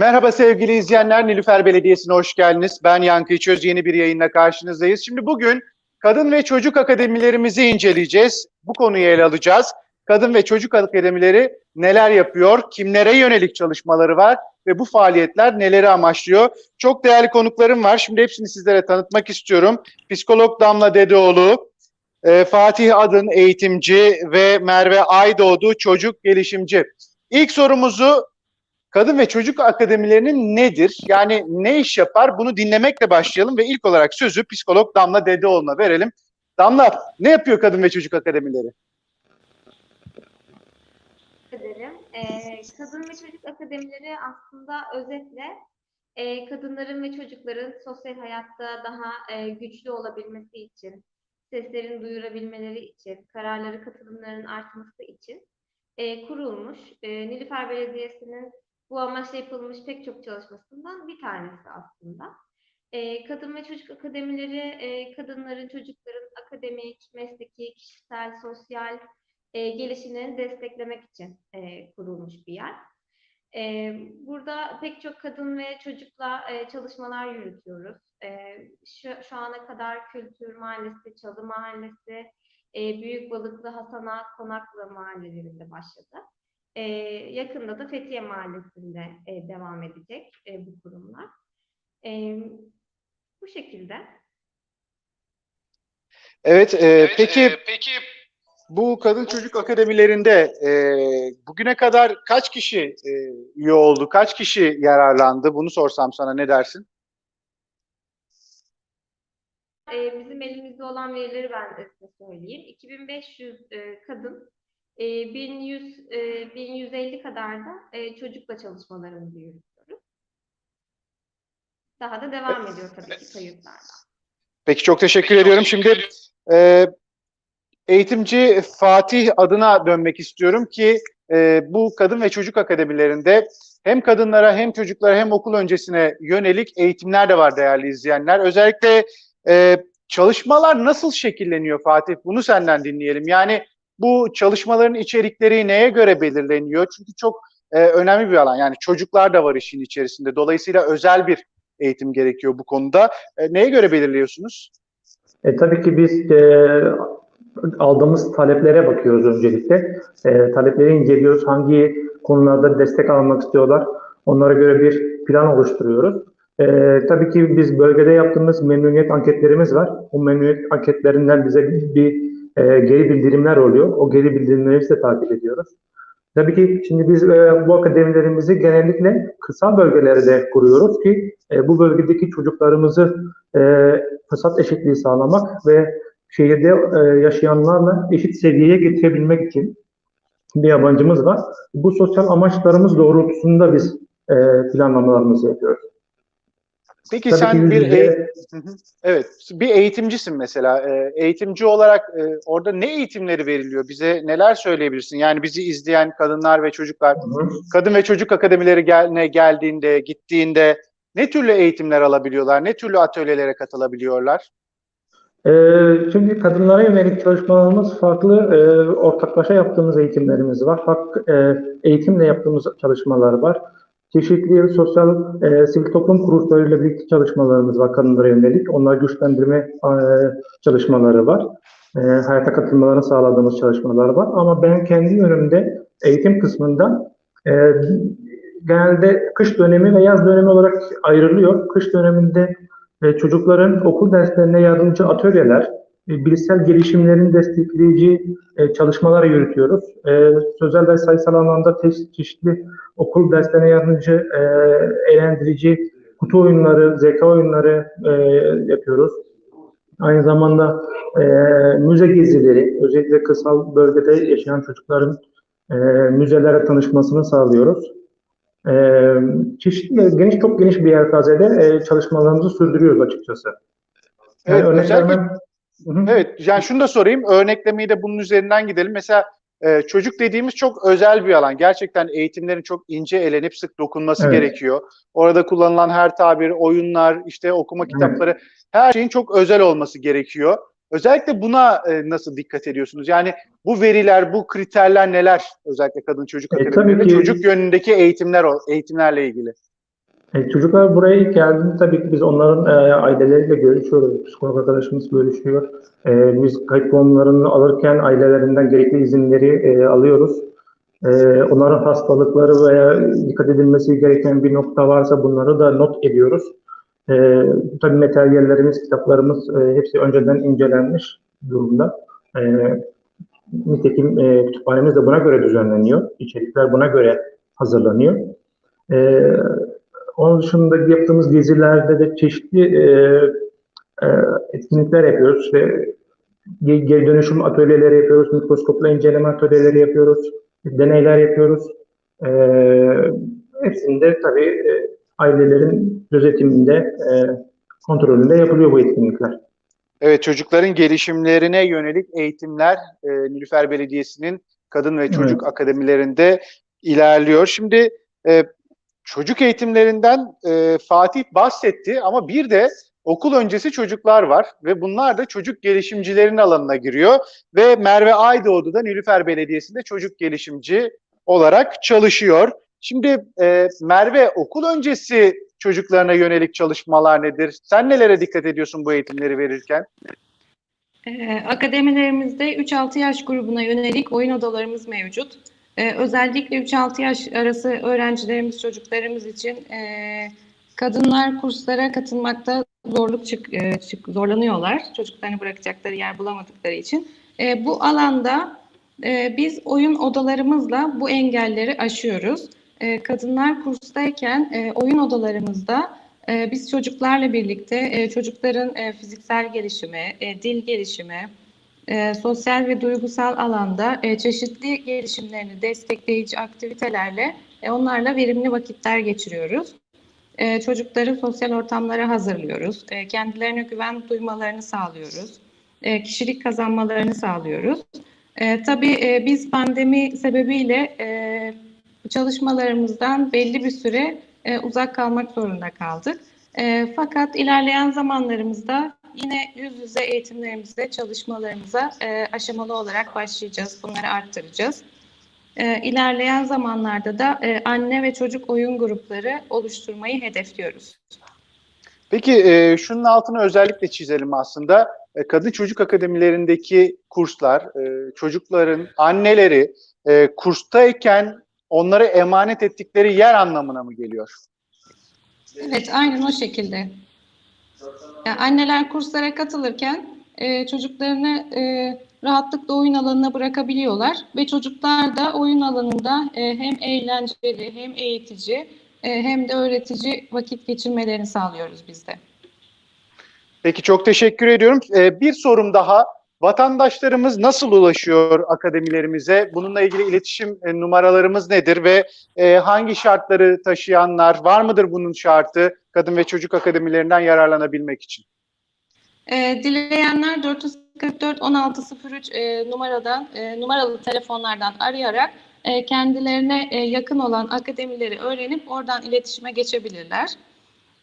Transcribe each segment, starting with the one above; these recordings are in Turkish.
Merhaba sevgili izleyenler, Nilüfer Belediyesi'ne hoş geldiniz. Ben Yankı İçöz, yeni bir yayınla karşınızdayız. Şimdi bugün kadın ve çocuk akademilerimizi inceleyeceğiz. Bu konuyu ele alacağız. Kadın ve çocuk akademileri neler yapıyor, kimlere yönelik çalışmaları var ve bu faaliyetler neleri amaçlıyor? Çok değerli konuklarım var. Şimdi hepsini sizlere tanıtmak istiyorum. Psikolog Damla Dedeoğlu, e, Fatih Adın eğitimci ve Merve Aydoğdu çocuk gelişimci. İlk sorumuzu Kadın ve çocuk akademilerinin nedir? Yani ne iş yapar? Bunu dinlemekle başlayalım ve ilk olarak sözü psikolog Damla Dedeoğlu'na verelim. Damla, ne yapıyor kadın ve çocuk akademileri? ederim. Ee, kadın ve çocuk akademileri aslında özetle e, kadınların ve çocukların sosyal hayatta daha e, güçlü olabilmesi için, seslerini duyurabilmeleri için, kararları katılımlarının artması için e, kurulmuş. E, Nilüfer Belediyesi'nin bu amaçla yapılmış pek çok çalışmasından bir tanesi aslında. E, kadın ve çocuk akademileri e, kadınların, çocukların akademik, mesleki, kişisel, sosyal e, gelişimlerini desteklemek için e, kurulmuş bir yer. E, burada pek çok kadın ve çocukla e, çalışmalar yürütüyoruz. E, şu, şu ana kadar Kültür Mahallesi, Çalı Mahallesi, e, Büyük Balıklı, Hasan Ağa, Konaklı mahallelerinde başladı. E, yakında da Fethiye Mahallesi'nde e, devam edecek e, bu kurumlar. E, bu şekilde. Evet, e, Evet, peki e, peki bu kadın çocuk akademilerinde e, bugüne kadar kaç kişi e, üye oldu, kaç kişi yararlandı? Bunu sorsam sana ne dersin? e, bizim elimizde olan verileri ben de size söyleyeyim. 2500 e, kadın, e, 1100, e, 1150 kadar da e, çocukla çalışmalarımızı yürütüyoruz. Daha da devam ediyor tabii ki kayıtlarda. Peki çok teşekkür ediyorum. Şimdi e, eğitimci Fatih adına dönmek istiyorum ki e, bu kadın ve çocuk akademilerinde hem kadınlara hem çocuklara hem okul öncesine yönelik eğitimler de var değerli izleyenler. Özellikle e, çalışmalar nasıl şekilleniyor Fatih? Bunu senden dinleyelim. Yani bu çalışmaların içerikleri neye göre belirleniyor? Çünkü çok e, önemli bir alan. Yani çocuklar da var işin içerisinde. Dolayısıyla özel bir eğitim gerekiyor bu konuda. E, neye göre belirliyorsunuz? E, tabii ki biz e, aldığımız taleplere bakıyoruz öncelikle. E, talepleri inceliyoruz. Hangi konularda destek almak istiyorlar. Onlara göre bir plan oluşturuyoruz. E, tabii ki biz bölgede yaptığımız memnuniyet anketlerimiz var. O memnuniyet anketlerinden bize bir e, geri bildirimler oluyor. O geri bildirimleri de takip ediyoruz. Tabii ki şimdi biz e, bu akademilerimizi genellikle kısa bölgelerde kuruyoruz ki e, bu bölgedeki çocuklarımızı e, fırsat eşitliği sağlamak ve şehirde e, yaşayanlarla eşit seviyeye getirebilmek için bir yabancımız var. Bu sosyal amaçlarımız doğrultusunda biz e, planlamalarımızı yapıyoruz. Peki Tabii sen ki bir evet bir eğitimcisin mesela. Ee, eğitimci olarak e, orada ne eğitimleri veriliyor? Bize neler söyleyebilirsin? Yani bizi izleyen kadınlar ve çocuklar, Hı hı. kadın ve çocuk akademileri geline geldiğinde, gittiğinde ne türlü eğitimler alabiliyorlar? Ne türlü atölyelere katılabiliyorlar? Ee, şimdi kadınlara yönelik çalışmalarımız farklı. Ee, ortaklaşa yaptığımız eğitimlerimiz var. Hak, e, eğitimle yaptığımız çalışmalar var. Çeşitli sosyal e, sivil toplum kuruluşlarıyla birlikte çalışmalarımız var kadınlara yönelik. Onları güçlendirme e, çalışmaları var. E, hayata katılmalarını sağladığımız çalışmalar var. Ama ben kendi yönümde eğitim kısmında e, genelde kış dönemi ve yaz dönemi olarak ayrılıyor. Kış döneminde e, çocukların okul derslerine yardımcı atölyeler, bilişsel gelişimlerini destekleyici e, çalışmalar yürütüyoruz. E, sözel ve sayısal anlamda te- çeşitli okul derslerine yardımcı, e, eğlendirici kutu oyunları, zeka oyunları e, yapıyoruz. Aynı zamanda e, müze gezileri, özellikle kırsal bölgede yaşayan çocukların e, müzelere tanışmasını sağlıyoruz. Çeşitli, geniş çok geniş bir yelpazede e, çalışmalarımızı sürdürüyoruz açıkçası. Yani Evet, özellikle- vermem-. Evet, yani şunu da sorayım. Örneklemeyi de bunun üzerinden gidelim. Mesela e, çocuk dediğimiz çok özel bir alan. Gerçekten eğitimlerin çok ince elenip sık dokunması Evet. gerekiyor. Orada kullanılan her tabir, oyunlar, işte okuma Evet. kitapları, her şeyin çok özel olması gerekiyor. Özellikle buna e, nasıl dikkat ediyorsunuz? Yani bu veriler, bu kriterler neler? Özellikle kadın çocuk E, akademilerinde çocuk yönündeki eğitimler, eğitimlerle ilgili. E, çocuklar buraya ilk geldiğinde tabii ki biz onların e, aileleriyle görüşüyoruz. Psikolog arkadaşımız görüşüyor. E, biz kayıt formlarını alırken ailelerinden gerekli izinleri e, alıyoruz. E, onların hastalıkları veya dikkat edilmesi gereken bir nokta varsa bunları da not ediyoruz. E, tabii materyallerimiz, kitaplarımız e, hepsi önceden incelenmiş durumda. E, nitekim e, kütüphanemiz de buna göre düzenleniyor. İçerikler buna göre hazırlanıyor. E, onun dışında yaptığımız gezilerde de çeşitli e, e, etkinlikler yapıyoruz. İşte ge- geri dönüşüm atölyeleri yapıyoruz, mikroskopla inceleme atölyeleri yapıyoruz, deneyler yapıyoruz. E, hepsinde tabii e, ailelerin gözetiminde, e, kontrolünde yapılıyor bu etkinlikler. Evet, çocukların gelişimlerine yönelik eğitimler e, Nilüfer Belediyesi'nin kadın ve çocuk akademilerinde ilerliyor. Şimdi e, çocuk eğitimlerinden e, Fatih bahsetti ama bir de okul öncesi çocuklar var ve bunlar da çocuk gelişimcilerin alanına giriyor ve Merve Aydoğdu da Nilüfer Belediyesi'nde çocuk gelişimci olarak çalışıyor. Şimdi e, Merve okul öncesi çocuklarına yönelik çalışmalar nedir? Sen nelere dikkat ediyorsun bu eğitimleri verirken? Ee, akademilerimizde 3-6 yaş grubuna yönelik oyun odalarımız mevcut. Ee, özellikle 3-6 yaş arası öğrencilerimiz, çocuklarımız için e, kadınlar kurslara katılmakta zorluk çık, e, çık- zorlanıyorlar. Çocuklarını bırakacakları yer bulamadıkları için. E, bu alanda biz oyun odalarımızla bu engelleri aşıyoruz. Kadınlar kurstayken oyun odalarımızda Biz çocuklarla birlikte çocukların fiziksel gelişimi, dil gelişimi, e, sosyal ve duygusal alanda e, çeşitli gelişimlerini destekleyici aktivitelerle e, onlarla verimli vakitler geçiriyoruz. E, Çocukları sosyal ortamlara hazırlıyoruz. E, Kendilerine güven duymalarını sağlıyoruz. E, Kişilik kazanmalarını sağlıyoruz. E, Tabii e, biz pandemi sebebiyle e, çalışmalarımızdan belli bir süre e, uzak kalmak zorunda kaldık. E, fakat ilerleyen zamanlarımızda yine yüz yüze eğitimlerimize, çalışmalarımıza e, aşamalı olarak başlayacağız. Bunları arttıracağız. E, ilerleyen zamanlarda da e, anne ve çocuk oyun grupları oluşturmayı hedefliyoruz. Peki e, şunun altını özellikle çizelim aslında. E, kadın çocuk akademilerindeki kurslar, e, çocukların anneleri e, kurstayken onlara emanet ettikleri yer anlamına mı geliyor? Evet, aynen o şekilde. Yani anneler kurslara katılırken e, çocuklarını e, rahatlıkla oyun alanına bırakabiliyorlar ve çocuklar da oyun alanında e, hem eğlenceli hem eğitici e, hem de öğretici vakit geçirmelerini sağlıyoruz biz de. Peki çok teşekkür ediyorum. E, bir sorum daha. Vatandaşlarımız nasıl ulaşıyor akademilerimize? Bununla ilgili iletişim e, numaralarımız nedir ve e, hangi şartları taşıyanlar var mıdır bunun şartı kadın ve çocuk akademilerinden yararlanabilmek için? E, dileyenler 444 1603 e, numaradan e, numaralı telefonlardan arayarak e, kendilerine e, yakın olan akademileri öğrenip oradan iletişime geçebilirler.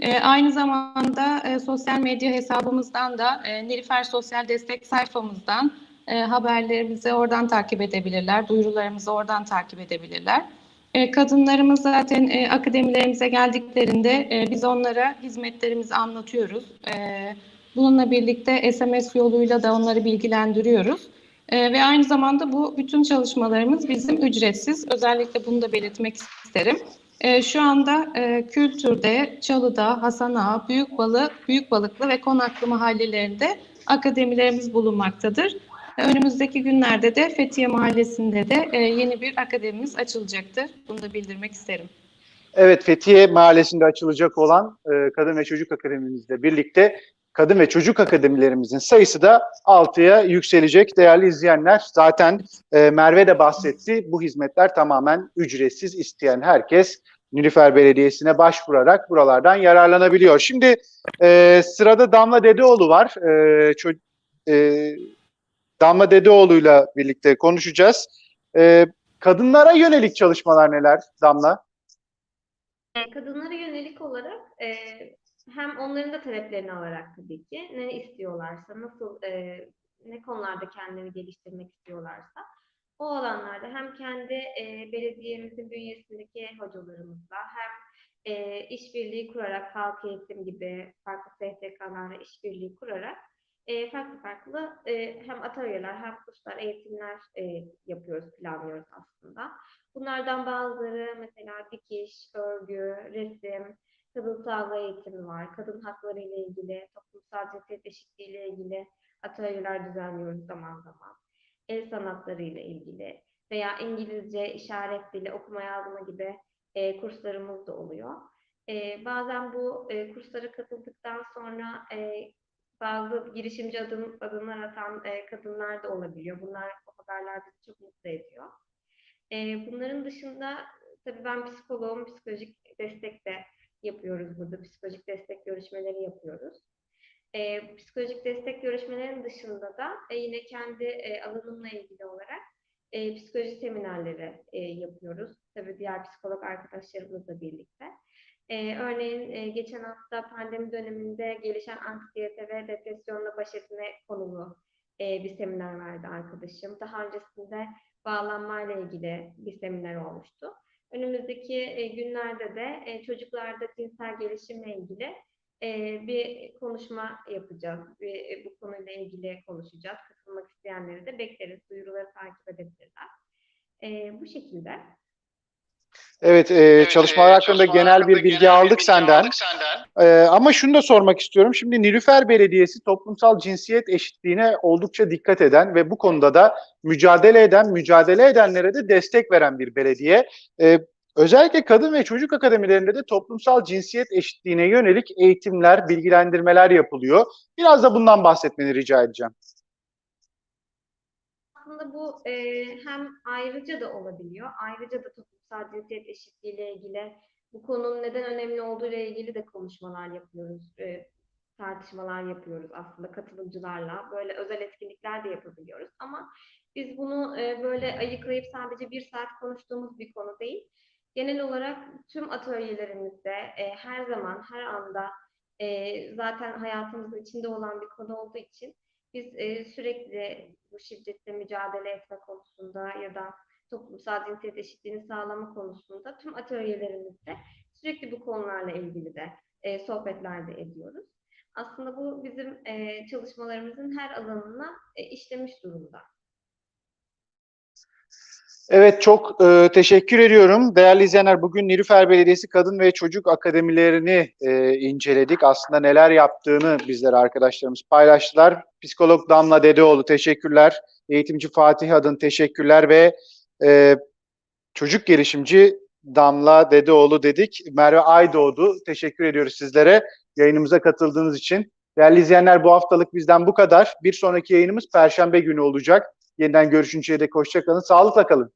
E, aynı zamanda e, sosyal medya hesabımızdan da e, Nilüfer Sosyal Destek sayfamızdan e, haberlerimizi oradan takip edebilirler, duyurularımızı oradan takip edebilirler. E, kadınlarımız zaten e, akademilerimize geldiklerinde e, biz onlara hizmetlerimizi anlatıyoruz. E, bununla birlikte SMS yoluyla da onları bilgilendiriyoruz. E, ve aynı zamanda bu bütün çalışmalarımız bizim ücretsiz. Özellikle bunu da belirtmek isterim. E, şu anda e, Kültür'de, Çalı'da, Hasana, Büyükbalık, Büyükbalıklı ve Konaklı mahallelerinde akademilerimiz bulunmaktadır. Önümüzdeki günlerde de Fethiye Mahallesi'nde de e, yeni bir akademimiz açılacaktır. Bunu da bildirmek isterim. Evet, Fethiye Mahallesi'nde açılacak olan e, Kadın ve Çocuk Akademimizle birlikte kadın ve çocuk akademilerimizin sayısı da 6'ya yükselecek değerli izleyenler. Zaten e, Merve de bahsetti. Bu hizmetler tamamen ücretsiz isteyen herkes Nilüfer Belediyesi'ne başvurarak buralardan yararlanabiliyor. Şimdi e, sırada Damla Dedeoğlu var. E, ço- e, Damla Dedeoğlu'yla birlikte konuşacağız. E, kadınlara yönelik çalışmalar neler Damla? E, Kadınlara yönelik olarak e, hem onların da taleplerini alarak tabii ki ne istiyorlarsa, nasıl e, ne konularda kendilerini geliştirmek istiyorlarsa o alanlarda hem kendi e, belediyemizin bünyesindeki hocalarımızla hem e, işbirliği kurarak halk eğitim gibi farklı STK'larla işbirliği kurarak e, farklı farklı e, hem atölyeler hem kurslar, eğitimler e, yapıyoruz, planlıyoruz aslında. Bunlardan bazıları mesela dikiş, örgü, resim, kadın sağlığı eğitimi var, kadın hakları ile ilgili, toplumsal cinsiyet eşitliği ile ilgili atölyeler düzenliyoruz zaman zaman. El sanatları ile ilgili veya İngilizce, işaret dili, okuma yazma gibi e, kurslarımız da oluyor. E, bazen bu e, kurslara katıldıktan sonra e, bazı girişimci adım, adımlar atan e, kadınlar da olabiliyor. Bunlar bu haberler bizi çok mutlu ediyor. E, bunların dışında tabii ben psikoloğum, psikolojik destek de yapıyoruz burada. Psikolojik destek görüşmeleri yapıyoruz. E, psikolojik destek görüşmelerinin dışında da e, yine kendi e, alanımla ilgili olarak e, psikoloji seminerleri e, yapıyoruz. Tabii diğer psikolog arkadaşlarımızla birlikte. E, örneğin e, geçen hafta pandemi döneminde gelişen anksiyete ve depresyonla baş etme konulu e, bir seminer verdi arkadaşım. Daha öncesinde bağlanmayla ilgili bir seminer olmuştu. Önümüzdeki e, günlerde de e, çocuklarda cinsel gelişimle ilgili e, bir konuşma yapacağız. Bu konuyla ilgili konuşacağız. Katılmak isteyenleri de bekleriz. Duyuruları takip edebilirler. Bu şekilde. Evet, e, çalışmalar hakkında genel bir bilgi aldık senden. Ee, ama şunu da sormak istiyorum. Şimdi Nilüfer Belediyesi toplumsal cinsiyet eşitliğine oldukça dikkat eden ve bu konuda da mücadele eden, mücadele edenlere de destek veren bir belediye. Ee, özellikle kadın ve çocuk akademilerinde de toplumsal cinsiyet eşitliğine yönelik eğitimler, bilgilendirmeler yapılıyor. Biraz da bundan bahsetmeni rica edeceğim. Aslında bu e, hem ayrıca da olabiliyor. Ayrıca da toplumsal cinsiyet eşitliği ile ilgili bu konunun neden önemli olduğu ile ilgili de konuşmalar yapıyoruz. e, tartışmalar yapıyoruz aslında katılımcılarla. Böyle özel etkinlikler de yapabiliyoruz. Ama biz bunu e, böyle ayıklayıp sadece bir saat konuştuğumuz bir konu değil. Genel olarak tüm atölyelerimizde e, her zaman, her anda e, zaten hayatımızın içinde olan bir konu olduğu için biz e, sürekli bu şiddetle mücadele etme konusunda ya da toplumsal cinsiyet eşitliğini sağlama konusunda tüm atölyelerimizde sürekli bu konularla ilgili de e, sohbetler de ediyoruz. Aslında bu bizim e, çalışmalarımızın her alanına e, işlemiş durumda. Evet çok e, teşekkür ediyorum. Değerli izleyenler bugün Nilüfer Belediyesi Kadın ve Çocuk Akademilerini e, inceledik. Aslında neler yaptığını bizlere arkadaşlarımız paylaştılar. Psikolog Damla Dedeoğlu teşekkürler. Eğitimci Fatih Adın teşekkürler ve e, çocuk gelişimci Damla Dedeoğlu dedik. Merve Aydoğdu teşekkür ediyoruz sizlere yayınımıza katıldığınız için. Değerli izleyenler bu haftalık bizden bu kadar. Bir sonraki yayınımız Perşembe günü olacak. Yeniden görüşünceye dek hoşçakalın. Sağlıkla kalın.